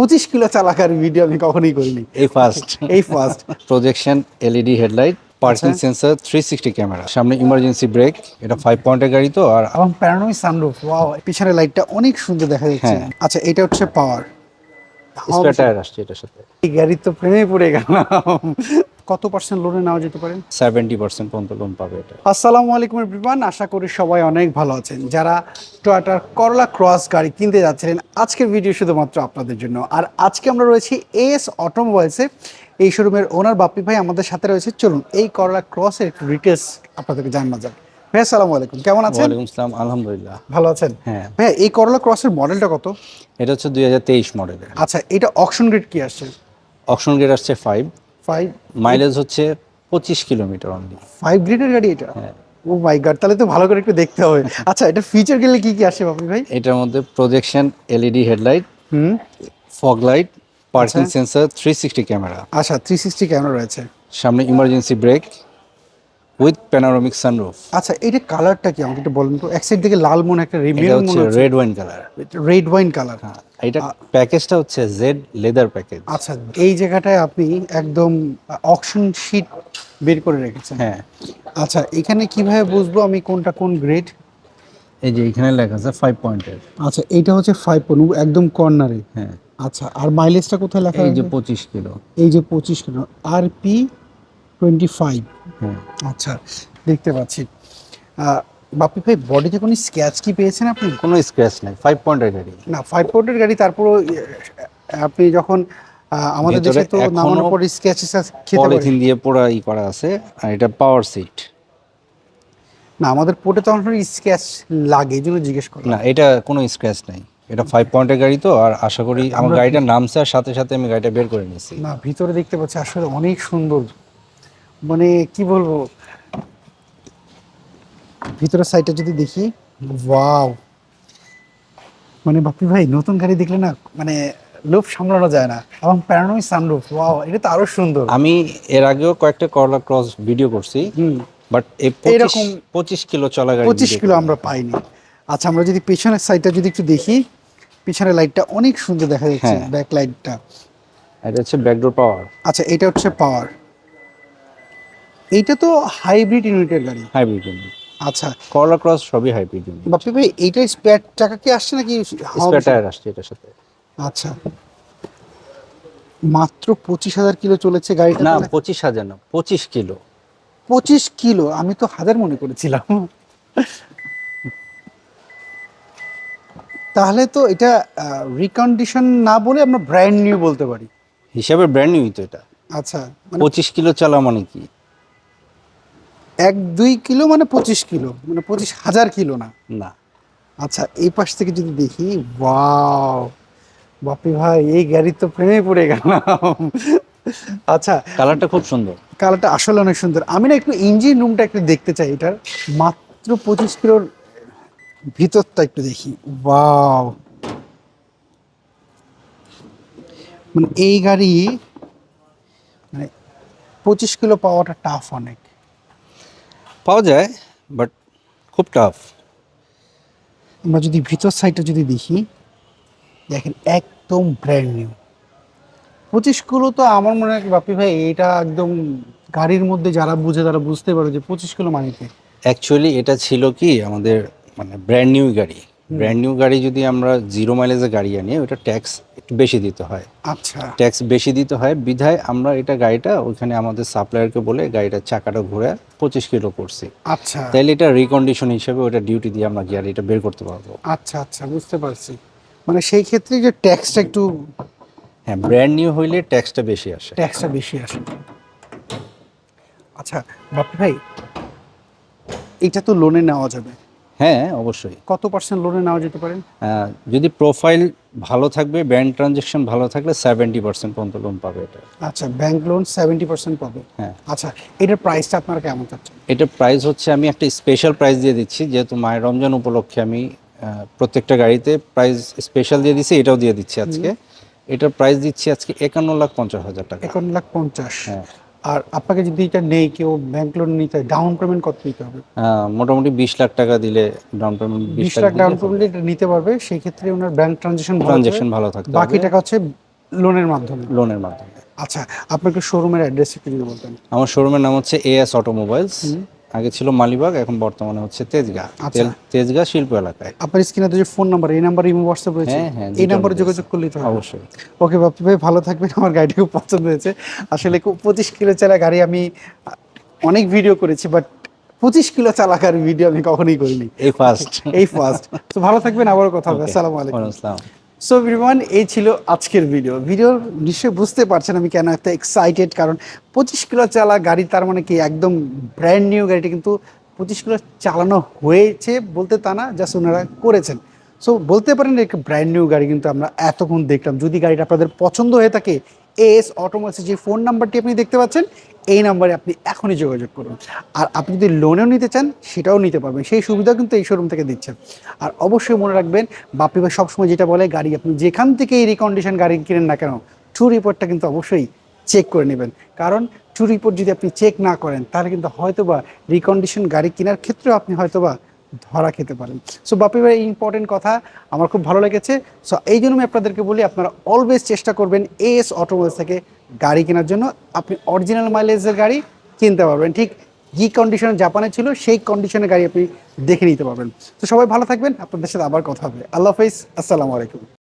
পঁচিশ kilo চালাকার video আমি কখনোই করিনি। এই ফার্স্ট এই first projection LED headlight parking. Sensor three sixty camera সামনে ইমার্জেন্সি ব্রেক এটা ফাইভ পয়েন্টের গাড়ি তো আর এবং প্যারানোই সানরুফ ওয়াও পিছনের লাইটটা অনেক সুন্দর দেখা যাচ্ছে। হ্যাঁ। আচ্ছা এটা হচ্ছে পাওয়ার স্পেটার আসছে এটার সাথে। এই গাড়ির তো প্রেমে পড়ে গেলাম। কত পার্সেন্ট লোনে নেওয়া যেতে পারে? সেভেন্টি পার্সেন্ট পর্যন্ত লোন পাবে এটা। আসসালামু আলাইকুম এভরিওয়ান আশা করি সবাই অনেক ভালো আছেন। যারা টয়োটার করলা ক্রস গাড়ি কিনতে যাচ্ছিলেন আজকের ভিডিও শুধুমাত্র আপনাদের জন্য। আর আজকে আমরা রয়েছি এস অটোমোবাইলসে এই শোরুমের ওনার বাপ্পি ভাই আমাদের সাথে রয়েছে। চলুন এই করলা ক্রসের একটু ডিটেলস আপনাদেরকে জানা যাক। ভাই আসসালামু আলাইকুম কেমন আছেন? ওয়ালাইকুম আসসালাম আলহামদুলিল্লাহ। ভালো আছেন? হ্যাঁ। ভাইয়া এই করলা ক্রসের মডেলটা কত? এটা হচ্ছে দুই হাজার তেইশ মডেলের আচ্ছা এটা অকশন গ্রেড কি আসছে? অপশন গেট আসছে ফাইভ ফাইভ মাইলেজ হচ্ছে পঁচিশ কিলোমিটার অনলি ফাইভ গ্রেডের গাড়ি এটা? হ্যাঁ। ও মাই গড তাহলে তো ভালো করে একটু দেখতে হবে। আচ্ছা এটা ফিচার গেলে কি কি আসে বাপি ভাই? এটার মধ্যে প্রজেকশন এলইডি হেডলাইট হুম। ফগ লাইট পার্কিং আচ্ছা। সেন্সর থ্রি সিক্সটি ক্যামেরা আচ্ছা থ্রি সিক্সটি ক্যামেরা রয়েছে। সামনে emergency brake with panoramic sunroof আচ্ছা এটা কালারটা কি? আমাকে একটু বলুন তো। এক সাইড থেকে লাল মনে একটা red wine colour red wine colour হ্যাঁ। এটা প্যাকেজটা হচ্ছে জেড লেদার প্যাকেজ আচ্ছা এই জায়গাটায় আপনি একদম অকশন শিট বের করে রেখেছেন। হ্যাঁ। আচ্ছা এখানে কীভাবে বুঝব আমি কোনটা কোন গ্রেড এই যে এখানে লেখা আছে ফাইভ পয়েন্টের আচ্ছা এইটা হচ্ছে ফাইভ পয়েন্ট একদম কর্নারে হ্যাঁ। আচ্ছা আর মাইলেজটা কোথায় লেখা এই যে পঁচিশ কিলো। এই যে পঁচিশ কিলো আর পি টোয়েন্টি ফাইভ হ্যাঁ। আচ্ছা দেখতে পাচ্ছি। বাপি ভাই বডিতে কোনো স্ক্যাচ কি পেয়েছেন আপনি? কোনো স্ক্র্যাচ নাই ফাইভ পয়েন্টের গাড়ি। না ফাইভ পোর্টের গাড়ি তারপরও ইয়ে, আপনি যখন আমাদের দেশে তো নামানোর পর খেতে পলিথিন দিয়ে পুরো ই করা আছে আর এটা পাওয়ার সিট না আমাদের পোর্টে তো অনেক স্ক্যাচ লাগে এই জন্য জিজ্ঞেস করলাম। না এটা কোনো স্ক্র্যাচ নাই। এটা ফাইভ পয়েন্টের গাড়ি তো আর আশা করি আমার আমরা- গাড়িটা নামছে আর সাথে সাথে আমি গাড়িটা বের করে নিয়েছি। না ভিতরে দেখতে পাচ্ছি আসলে অনেক সুন্দর। মানে কি বলব ভিতরের সাইডটা যদি দেখি ওয়াও মানে বাপি ভাই নতুন গাড়ি দেখলে না মানে লোভ সামলানো যায় না। এবং প্যারানোই সানরুফ ওয়াও এটা তো আরও সুন্দর। আমি এর আগেও কয়েকটা করলা ক্রস ভিডিও করছি বাট এরকম- পঁচিশ কিলো চলা গাড়ি পঁচিশ কিলো আমরা পাইনি। আচ্ছা আমরা যদি পেছনের সাইডটা যদি একটু দেখি পিছনের লাইটটা অনেক সুন্দর দেখা যাচ্ছে। ব্যাক লাইটটা এটা হচ্ছে ব্যাকডোর পাওয়ার আচ্ছা এটা হচ্ছে পাওয়ার এইটা তো হাইব্রিড ইউনিটের গাড়ি। হাইব্রিড আচ্ছা। করলা ক্রস সবই হাইব্রিড বাপি ভাই এইটার স্পেয়ার টাকা কি আসছে নাকি? স্পেয়ার টায়ার আসছে এটার সাথে। আচ্ছা। মাত্র পঁচিশ হাজার কিলো চলেছে গাড়িটা না পঁচিশ হাজার না পঁচিশ কিলো। পঁচিশ কিলো? আমি তো হাজার মনে করেছিলাম। তাহলে তো এটা রিকন্ডিশন না বলে আমরা ব্র্যান্ড নিউ বলতে পারি। হিসাবে ব্র্যান্ড নিউ তো এটা। আচ্ছা মানে পঁচিশ কিলো চালা মানে কি? এক দুই কিলো মানে পঁচিশ কিলো মানে পঁচিশ হাজার কিলো না। না। আচ্ছা এই পাশ থেকে যদি দেখি ওয়াও বাপি ভাই এই গাড়ি তো প্রেমে পড়ে গেলাম। আচ্ছা কালারটা খুব সুন্দর। কালারটা আসলে অনেক সুন্দর। আমি না একটু ইঞ্জিন রুমটা একটু দেখতে চাই এটার। মাত্র পঁচিশ কিলোর ভিতরটা একটু দেখি। ওয়াও। মানে এই গাড়ি মানে পঁচিশ কিলো পাওয়াটা টাফ অনেক। পাওয়া যায় বাট খুব টাফ আমরা যদি ভিতর সাইডটা যদি দেখি দেখেন একদম ব্র্যান্ড নিউ পঁচিশ কিলো তো আমার মনে হয় বাপি ভাই এটা একদম গাড়ির মধ্যে যারা বুঝে তারা বুঝতে পারে যে পঁচিশ কিলো মানে কি অ্যাকচুয়ালি এটা ছিল কি আমাদের মানে ব্র্যান্ড নিউ গাড়ি। ব্র্যান্ড নিউ গাড়ি যদি আমরা জিরো মাইলেজে গাড়ি আনি ওটা ট্যাক্স একটু বেশি দিতে হয়। আচ্ছা। ট্যাক্স বেশি দিতে হয়। বিধায় আমরা এটা গাড়িটা ওইখানে আমাদের সাপ্লায়ারকে বলে গাড়িটার চাকাটা ঘুরে পঁচিশ কিলো করছি। আচ্ছা। তাইলে এটা রিকন্ডিশন হিসেবে ওটা ডিউটি দিয়ে আমরা গাড়িটা বের করতে পারব। আচ্ছা আচ্ছা বুঝতে পারছি। মানে সেই ক্ষেত্রে যে ট্যাক্সটা একটু হ্যাঁ ব্র্যান্ড নিউ হইলে ট্যাক্সটা বেশি আসে। ট্যাক্সটা বেশি আসে। আচ্ছা বাপি ভাই এটা তো লোনে নেওয়া যাবে। হ্যাঁ অবশ্যই। কত পার্সেন্ট লোনে নেওয়া যেতে পারে? যদি প্রোফাইল ভালো থাকবে ব্যাংক ট্রানজেকশন ভালো থাকলে সেভেন্টি পার্সেন্ট পর্যন্ত লোন পাবে এটা। আচ্ছা ব্যাংক লোন সেভেন্টি পার্সেন্ট পাবে। হ্যাঁ। আচ্ছা এটার প্রাইসটা আপনার কেমন চাচ্ছেন? এটার প্রাইস হচ্ছে আমি একটা স্পেশাল প্রাইস দিয়ে দিচ্ছি যেহেতু মায়ের রমজান উপলক্ষে আমি প্রত্যেকটা গাড়িতে প্রাইস স্পেশাল দিয়ে দিচ্ছি এটাও দিয়ে দিচ্ছি আজকে। এটার প্রাইস দিচ্ছি আজকে একান্ন লাখ পঞ্চাশ হাজার টাকা। একান্ন লাখ পঞ্চাশ। হ্যাঁ। আর আপনাকে যদি এটা নেই কেউ ব্যাংক লোন নিতে ডাউন পেমেন্ট কত দিতে হবে? মোটামুটি বিশ লাখ টাকা দিলে ডাউন পেমেন্ট বিশ লাখ ডাউন পেমেন্ট এটা নিতে পারবে সেই ক্ষেত্রে ওনার ব্যাংক ট্রানজেকশন ট্রানজেকশন ভালো থাকবে বাকি টাকা হচ্ছে লোনের মাধ্যমে। লোনের মাধ্যমে। আচ্ছা আপনাকে শোরুমের অ্যাড্রেস একটু যদি বলতেন। আমার শোরুমের নাম হচ্ছে এএস অটোমোবাইলস আগে ছিল মালিবাগ এখন বর্তমানে হচ্ছে তেজগাঁ। আচ্ছা। তেজগাঁ শিল্প এলাকায়। আপনার স্ক্রিনে তো যে ফোন নাম্বার এই নাম্বার ইমো হোয়াটসঅ্যাপ রয়েছে। হ্যাঁ, হ্যাঁ, এই নাম্বারে যোগাযোগ করলেই তো অবশ্যই। ওকে বাপি ভাই ভালো থাকবেন। আমার গাড়িটা খুব পছন্দ হয়েছে। আসলে খুব পঁচিশ কিলো চালা গাড়ি আমি অনেক ভিডিও করেছি বাট পঁচিশ কিলো চালাকার ভিডিও আমি কখনোই করিনি। এই ফার্স্ট এই ফার্স্ট তো ভালো থাকবেন আবারও কথা হবে। আসসালামু আলাইকুম। আসসালাম। সো এভরিওয়ান এই ছিল আজকের ভিডিও ভিডিও নিশ্চয়ই বুঝতে পারছেন আমি কেন একটা এক্সাইটেড কারণ পঁচিশ কিলো চালা গাড়ি, তার মানে কি একদম ব্র্যান্ড নিউ গাড়িটা কিন্তু পঁচিশ কিলো চালানো হয়েছে বলতে তা না জাস্ট ওনারা করেছেন। সো বলতে পারেন একটা ব্র্যান্ড নিউ গাড়ি কিন্তু আমরা এতক্ষণ দেখলাম। যদি গাড়িটা আপনাদের পছন্দ হয়ে থাকে এস অটোমোবাইলসের যে ফোন নাম্বারটি আপনি দেখতে পাচ্ছেন, এই নাম্বারে আপনি এখনই যোগাযোগ করুন। আর আপনি যদি লোনেও নিতে চান, সেটাও নিতে পারবেন। সেই সুবিধা কিন্তু এই শোরুম থেকে দিচ্ছেন আর অবশ্যই মনে রাখবেন বাপি ভাই সবসময় যেটা বলে, গাড়ি আপনি যেখান থেকে এই রিকন্ডিশন গাড়ি কিনেন না কেন ট্রু রিপোর্টটা কিন্তু অবশ্যই চেক করে নেবেন। কারণ ট্রু রিপোর্ট যদি আপনি চেক না করেন, তাহলে কিন্তু হয়তোবা রিকন্ডিশন গাড়ি কেনার ক্ষেত্রেও আপনি হয়তোবা ধরা খেতে পারেন। সো বাপি ভাই ইম্পর্টেন্ট কথা আমার খুব ভালো লেগেছে। সো এই জন্য আমি আপনাদেরকে বলি, আপনারা অলওয়েজ চেষ্টা করবেন এস অটোমোবাইলস থেকে গাড়ি কেনার জন্য। আপনি অরিজিনাল মাইলেজের গাড়ি কিনতে পারবেন। ঠিক যে কন্ডিশনে জাপানে ছিল, সেই কন্ডিশনের গাড়ি আপনি দেখে নিতে পারবেন। তো সবাই ভালো থাকবেন। আপনাদের সাথে আবার কথা হবে। আল্লাহ হাফিজ। আসসালামু আলাইকুম।